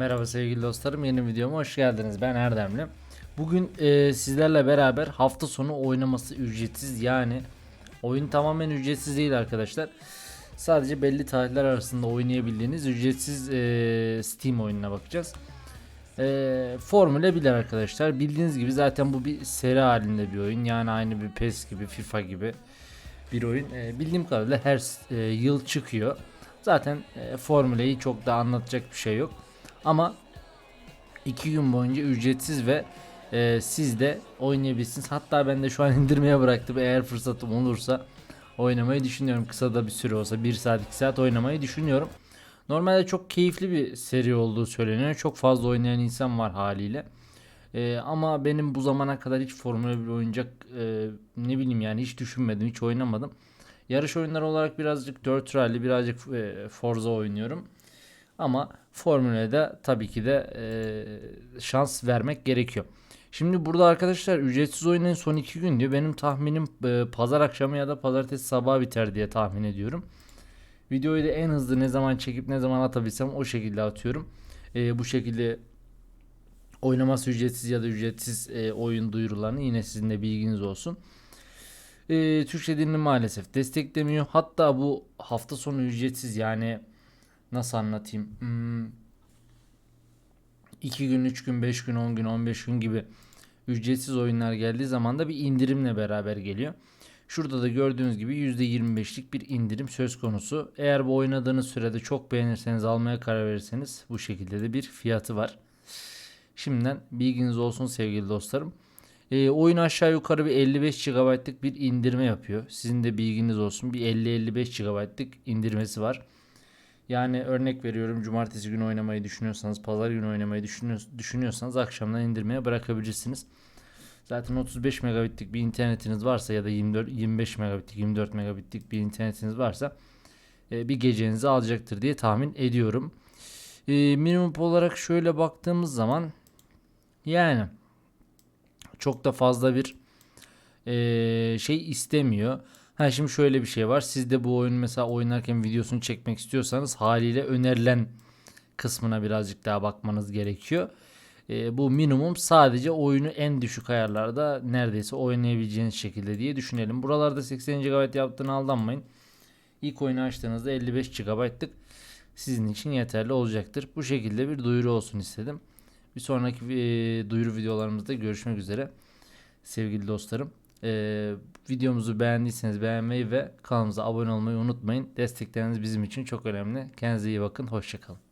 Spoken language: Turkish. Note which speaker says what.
Speaker 1: Merhaba sevgili dostlarım yeni videoma hoş geldiniz. Ben Erdemli. Bugün e, sizlerle beraber hafta sonu oynaması ücretsiz. Yani Oyun tamamen ücretsiz değil arkadaşlar. Sadece belli tarihler arasında oynayabildiğiniz ücretsiz e, Steam oyununa bakacağız. E, Formüle 1 arkadaşlar. Bildiğiniz gibi zaten bu bir seri halinde bir oyun. Yani aynı bir PES gibi FIFA gibi bir oyun. E, Bildiğim kadarıyla her e, yıl çıkıyor. Zaten e, formüleyi çok da anlatacak bir şey yok. Ama iki gün boyunca ücretsiz ve e, siz de oynayabilirsiniz. Hatta ben de şu an indirmeye bıraktım. Eğer fırsatım olursa oynamayı düşünüyorum. Kısa da bir süre olsa 1 saat 2 saat oynamayı düşünüyorum. Normalde çok keyifli bir seri olduğu söyleniyor. Çok fazla oynayan insan var haliyle. E, ama benim bu zamana kadar hiç Formula 1 oyuncak e, ne bileyim yani hiç düşünmedim, hiç oynamadım. Yarış oyunları olarak birazcık Dirt Rally, birazcık e, Forza oynuyorum. Ama Formula'da tabii ki de e, şans vermek gerekiyor. Şimdi burada arkadaşlar ücretsiz oyunun son iki gün diyor. Benim tahminim e, pazar akşamı ya da pazartesi sabahı biter diye tahmin ediyorum. Videoyu da en hızlı ne zaman çekip ne zaman atabilsem o şekilde atıyorum. E, bu şekilde oynaması ücretsiz ya da ücretsiz e, oyun duyurularını yine sizin de bilginiz olsun. E, Türkçe dilini maalesef desteklemiyor. Hatta bu hafta sonu ücretsiz yani nasıl anlatayım? Hmm, 2 gün, 3 gün, 5 gün, 10 gün, 15 gün gibi ücretsiz oyunlar geldiği zaman da bir indirimle beraber geliyor. Şurada da gördüğünüz gibi %25'lik bir indirim söz konusu. Eğer bu oynadığınız sürede çok beğenirseniz almaya karar verirseniz bu şekilde de bir fiyatı var. Şimdiden bilginiz olsun sevgili dostlarım. E, oyun aşağı yukarı bir 55 GB'lık bir indirme yapıyor. Sizin de bilginiz olsun. Bir 50-55 GB'lık indirmesi var. Yani örnek veriyorum cumartesi günü oynamayı düşünüyorsanız, pazar günü oynamayı düşünüyor- düşünüyorsanız akşamdan indirmeye bırakabilirsiniz. Zaten 35 megabitlik bir internetiniz varsa ya da 24 25 megabitlik 24 megabitlik bir internetiniz varsa e, bir gecenizi alacaktır diye tahmin ediyorum. E, minimum olarak şöyle baktığımız zaman yani çok da fazla bir e, şey istemiyor. Ha şimdi şöyle bir şey var. Siz de bu oyun mesela oynarken videosunu çekmek istiyorsanız haliyle önerilen kısmına birazcık daha bakmanız gerekiyor. E, bu minimum sadece oyunu en düşük ayarlarda neredeyse oynayabileceğiniz şekilde diye düşünelim. Buralarda 80 GB yaptığını aldanmayın. İlk oyunu açtığınızda 55 GB'lık sizin için yeterli olacaktır. Bu şekilde bir duyuru olsun istedim. Bir sonraki e, duyuru videolarımızda görüşmek üzere sevgili dostlarım. E, videomuzu beğendiyseniz beğenmeyi ve kanalımıza abone olmayı unutmayın. Destekleriniz bizim için çok önemli. Kendinize iyi bakın. Hoşçakalın.